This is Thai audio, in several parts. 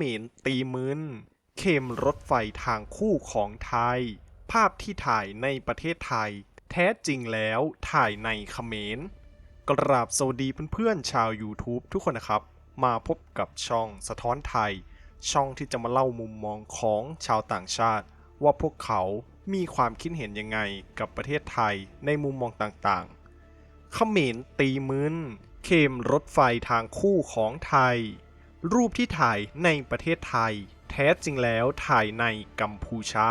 มรตีมึนเข็มรถไฟทางคู่ของไทย ภาพที่ถ่ายในประเทศไทย แท้จริงแล้วถ่ายในเขมร กราบสวัสดีเพื่อนๆชาว YouTube ทุกคนนะครับ มาพบกับช่องสะท้อนไทย ช่องที่จะมาเล่ามุมมองของชาวต่างชาติ ว่าพวกเขามีความคิดเห็นยังไงกับประเทศไทยในมุมมองต่างๆ เขมรตีมึนเข็มรถไฟทางคู่ของไทย รูปที่ถ่ายในประเทศไทย แท้จริงแล้วถ่ายในกัมพูชา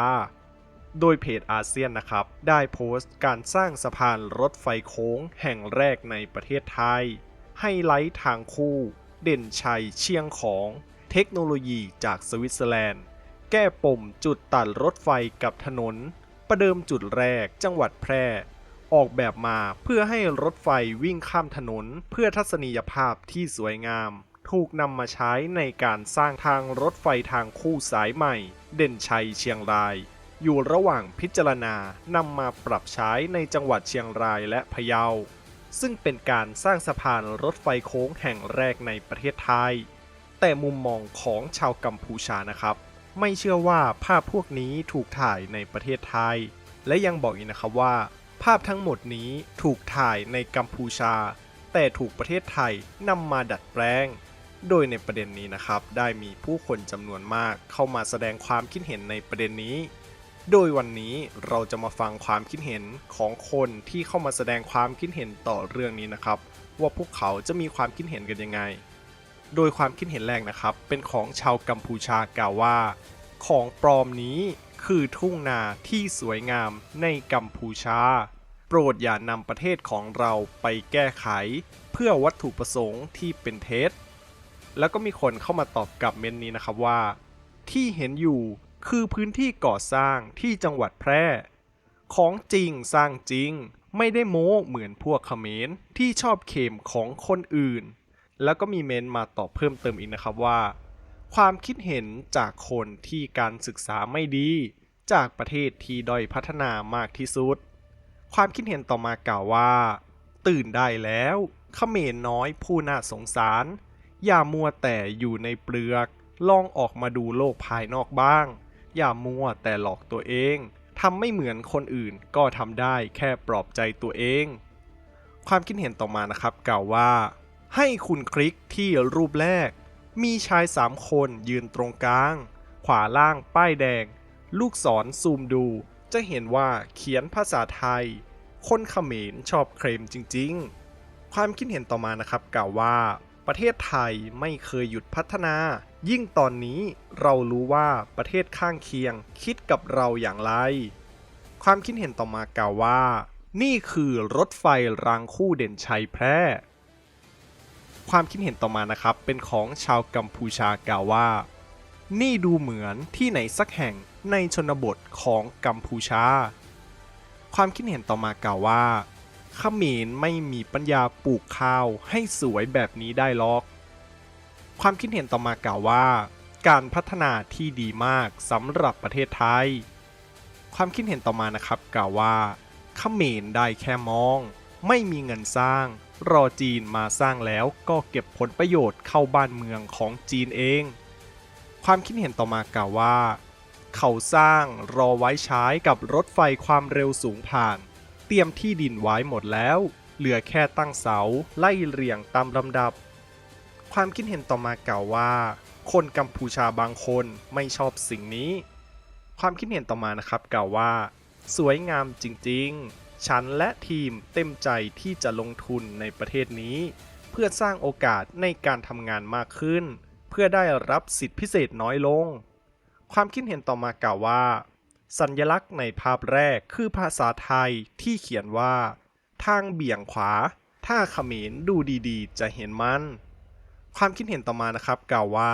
โดยเพจอาเซียนนะครับ ได้โพสต์การสร้างสะพานรถไฟโค้งแห่งแรกในประเทศไทยไฮไลท์ทางคู่เด่นชัยเชียงของเทคโนโลยีจากสวิตเซอร์แลนด์ แก้ปมจุดตัดรถไฟกับถนน ประเดิมจุดแรกจังหวัดแพร่ ออกแบบมาเพื่อให้รถไฟวิ่งข้ามถนนเพื่อทัศนียภาพที่สวยงาม ถูกนำมาใช้ในการสร้างทางรถไฟทางคู่สายใหม่ เด่นชัยเชียงราย อยู่ระหว่างพิจารณานำมาปรับใช้ในจังหวัดเชียงรายและพะเยา ซึ่งเป็นการสร้างสะพานรถไฟโค้งแห่งแรกในประเทศไทย แต่มุมมองของชาวกัมพูชานะครับ ไม่เชื่อว่าภาพพวกนี้ถูกถ่ายในประเทศไทย และยังบอกอีกนะครับว่า ภาพทั้งหมดนี้ถูกถ่ายในกัมพูชา แต่ถูกประเทศไทยนำมาดัดแปลง โดยในประเด็นนี้นะครับ ได้มีผู้คนจำนวนมากเข้ามาแสดงความคิดเห็นในประเด็นนี้ โดยวันนี้เราจะมาฟังความคิดเห็นของคนที่เข้ามาแสดงความคิดเห็นต่อเรื่องนี้นะครับ ว่าพวกเขาจะมีความคิดเห็นกันยังไง โดยความคิดเห็นแรกนะครับ เป็นของชาวกัมพูชากล่าวว่า ของปลอมนี้คือทุ่งนาที่สวยงามในกัมพูชา โปรดอย่านำประเทศของเราไปแก้ไข เพื่อวัตถุประสงค์ที่เป็นเท็จ แล้วก็มีคนเข้ามาตอบกลับเมนนี้นะครับว่า ที่เห็นอยู่คือพื้นที่ก่อสร้างที่จังหวัดแพร่ ของจริงสร้างจริง ไม่ได้โม้เหมือนพวกเขมรที่ชอบเข็มของคนอื่น แล้วก็มีเมนมาตอบเพิ่มเติมอีกนะครับว่า ความคิดเห็นจากคนที่การศึกษาไม่ดี จากประเทศที่ด้อยพัฒนามากที่สุด ความคิดเห็นต่อมากล่าวว่า ตื่นได้แล้วเขมรน้อยผู้น่าสงสาร อย่ามัวแต่อยู่ในเปลือก ลองออกมาดูโลกภายนอกบ้าง อย่ามัวแต่หลอกตัวเองทำไม่เหมือนคนอื่นก็ทำได้แค่ปลอบใจตัวเอง ความคิดเห็นต่อมานะครับกล่าวว่า ให้คุณคลิกที่รูปแรก มีชายสามคนยืนตรงกลาง ขวาล่างป้ายแดง ลูกศรซูมดู จะเห็นว่าเขียนภาษาไทย คนเขมรชอบเคลมจริงๆ ความคิดเห็นต่อมานะครับกล่าวว่า ประเทศไทยไม่เคยหยุดพัฒนา ยิ่งตอนนี้เรารู้ว่าประเทศข้างเคียงคิดกับเราอย่างไร ความคิดเห็นต่อมากล่าวว่า นี่คือรถไฟรางคู่เด่นชัยแพร่ ความคิดเห็นต่อมานะครับเป็นของชาวกัมพูชากล่าวว่า นี่ดูเหมือนที่ไหนสักแห่งในชนบทของกัมพูชา ความคิดเห็นต่อมากล่าวว่า ขมรไม่มีปัญญาปลูกข้าวให้สวยแบบนี้ได้หรอก ความคิดเห็นต่อมากล่าวว่า การพัฒนาที่ดีมากสำหรับประเทศไทย ความคิดเห็นต่อมานะครับกล่าวว่าเขมรได้แค่มอง ไม่มีเงินสร้าง รอจีนมาสร้างแล้วก็เก็บผลประโยชน์เข้าบ้านเมืองของจีนเอง ความคิดเห็นต่อมากล่าวว่า เขาสร้างรอไว้ใช้กับรถไฟความเร็วสูงผ่าน เตรียมที่ดินไว้หมดแล้ว เหลือแค่ตั้งเสาไล่เรียงตามลำดับ ความคิดเห็นต่อมากล่าวว่า คนกัมพูชาบางคนไม่ชอบสิ่งนี้ ความคิดเห็นต่อมานะครับกล่าวว่า สวยงามจริงๆ ฉันและทีมเต็มใจที่จะลงทุนในประเทศนี้ เพื่อสร้างโอกาสในการทำงานมากขึ้น เพื่อได้รับสิทธิพิเศษน้อยลง ความคิดเห็นต่อมากล่าวว่า สัญลักษณ์ในภาพแรกคือภาษาไทยที่เขียนว่า ทางเบี่ยงขวา ถ้าเขมรดูดีๆ จะเห็นมัน ความคิดเห็นต่อมานะครับกล่าวว่า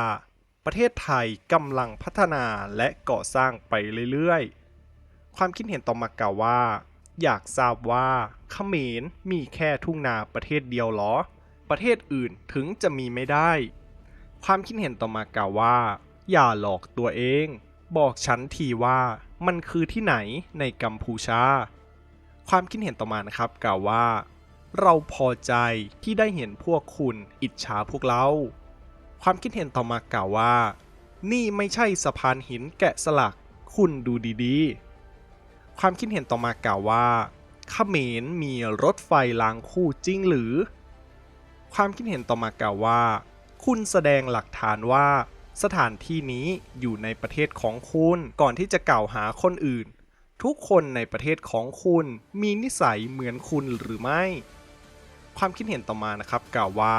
ประเทศไทยกำลังพัฒนาและก่อสร้างไปเรื่อยๆ ความคิดเห็นต่อมากล่าวว่า อยากทราบว่าเขมรมีแค่ทุ่งนาประเทศเดียวหรอ ประเทศอื่นถึงจะมีไม่ได้ ความคิดเห็นต่อมากล่าวว่า อย่าหลอกตัวเอง บอกฉันทีว่า มันคือที่ไหนในกัมพูชา ความคิดเห็นต่อมานะครับกล่าวว่า เราพอใจที่ได้เห็นพวกคุณอิจฉาพวกเรา ความคิดเห็นต่อมากล่าวว่า นี่ไม่ใช่สะพานหินแกะสลักคุณดูดีๆ ความคิดเห็นต่อมากล่าวว่าเขมรมีรถไฟรางคู่จริงหรือ ความคิดเห็นต่อมากล่าวว่า คุณแสดงหลักฐานว่า สถานที่นี้อยู่ในประเทศของคุณ ก่อนที่จะกล่าวหาคนอื่น ทุกคนในประเทศของคุณมีนิสัยเหมือนคุณหรือไม่ ความคิดเห็นต่อมานะครับกล่าวว่า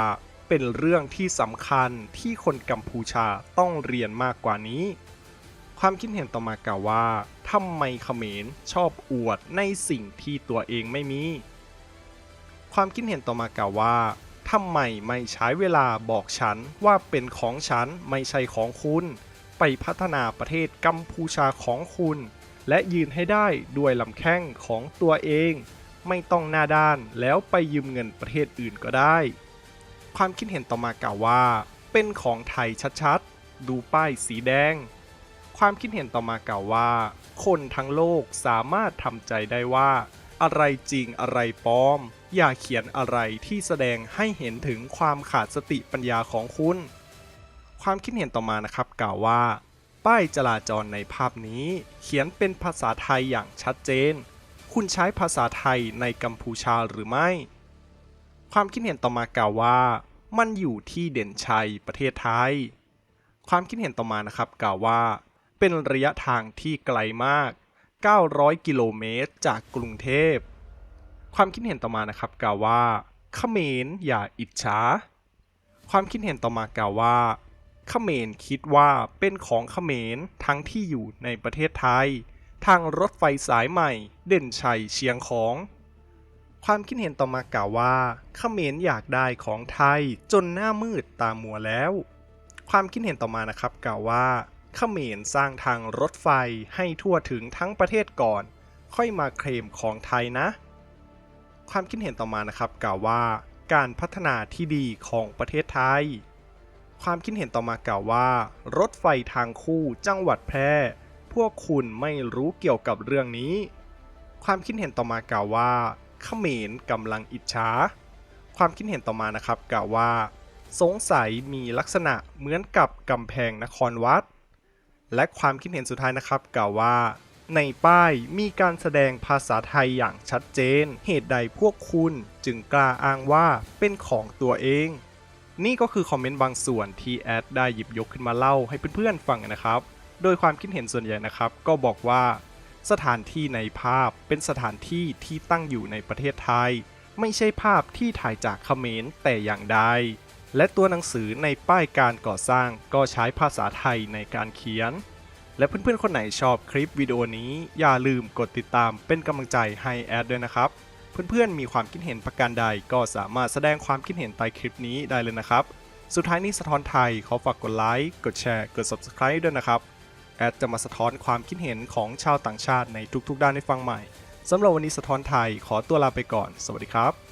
เป็นเรื่องที่สำคัญที่คนกัมพูชาต้องเรียนมากกว่านี้ ความคิดเห็นต่อมากล่าวว่าทำไมเขมรชอบอวดในสิ่งที่ตัวเองไม่มี ความคิดเห็นต่อมากล่าวว่า ทำไมไม่ใช้เวลาบอกฉันว่าเป็นของฉันไม่ใช่ของคุณ ไปพัฒนาประเทศกัมพูชาของคุณ และยืนให้ได้ด้วยลำแข้งของตัวเอง ไม่ต้องหน้าด้านแล้วไปยืมเงินประเทศอื่นก็ได้ ความคิดเห็นต่อมากล่าวว่า เป็นของไทยชัดๆ ดูป้ายสีแดง ความคิดเห็นต่อมากล่าวว่า คนทั้งโลกสามารถทำใจได้ว่า อะไรจริงอะไรปลอม อย่าเขียนอะไรที่แสดงให้เห็นถึงความขาดสติปัญญาของคุณ ความคิดเห็นต่อมานะครับกล่าวว่า ป้ายจราจรในภาพนี้ เขียนเป็นภาษาไทยอย่างชัดเจน คุณใช้ภาษาไทยในกัมพูชาหรือไม่ ความคิดเห็นต่อมากล่าวว่า มันอยู่ที่เด่นชัยประเทศไทย ความคิดเห็นต่อมานะครับกล่าวว่า เป็นระยะทางที่ไกลมาก 900 กิโลเมตรจากกรุงเทพ ความคิดเห็นต่อมานะครับกล่าวว่าเขมรอย่าอิจฉาความคิดเห็นต่อมากล่าวว่าเขมรคิดว่าเป็นของเขมรทั้งที่อยู่ในประเทศไทย ทางรถไฟสายใหม่ เด่นชัยเชียงของ ความคิดเห็นต่อมากล่าวว่าเขมรอยากได้ของไทยจนหน้ามืดตามัวแล้ว ความคิดเห็นต่อมานะครับกล่าวว่าเขมรสร้างทางรถไฟให้ทั่วถึงทั้งประเทศก่อน ค่อยมาเคลมของไทยนะ ความคิดเห็นต่อมานะครับกล่าวว่าการพัฒนาที่ดีของประเทศไทย ความคิดเห็นต่อมากล่าวว่า รถไฟทางคู่จังหวัดแพร่พวกคุณไม่รู้เกี่ยวกับเรื่องนี้ ความคิดเห็นต่อมากล่าวว่าเขมรกำลังอิจฉาความคิดเห็นต่อมานะครับกล่าวว่า สงสัยมีลักษณะเหมือนกับกำแพงนครวัด และความคิดเห็นสุดท้ายนะครับกล่าวว่า ในป้ายมีการแสดงภาษาไทยอย่างชัดเจน เหตุใดพวกคุณจึงกล้าอ้างว่าเป็นของตัวเอง นี่ก็คือคอมเมนต์บางส่วนที่แอดได้หยิบยกขึ้นมาเล่าให้เพื่อนๆฟังนะครับ โดยความคิดเห็นส่วนใหญ่นะครับ ก็บอกว่า สถานที่ในภาพเป็นสถานที่ที่ตั้งอยู่ในประเทศไทย ไม่ใช่ภาพที่ถ่ายจากเขมรแต่อย่างใดและตัวหนังสือในป้ายการก่อสร้างก็ใช้ภาษาไทยในการเขียน และเพื่อนๆ คนไหนชอบคลิปวิดีโอนี้อย่าลืมกดติดตามเป็นกำลังใจให้แอดด้วยนะครับ เพื่อนๆ มีความคิดเห็นประการใดก็สามารถแสดงความคิดเห็นใต้คลิปนี้ได้เลยนะครับ สุดท้ายนี้สะท้อนไทยขอฝากกดไลค์กดแชร์กด subscribe ด้วยนะครับ แอดจะมาสะท้อนความคิดเห็นของชาวต่างชาติในทุกๆ ด้านให้ฟังใหม่สำหรับวันนี้สะท้อนไทยขอตัวลาไปก่อน สวัสดีครับ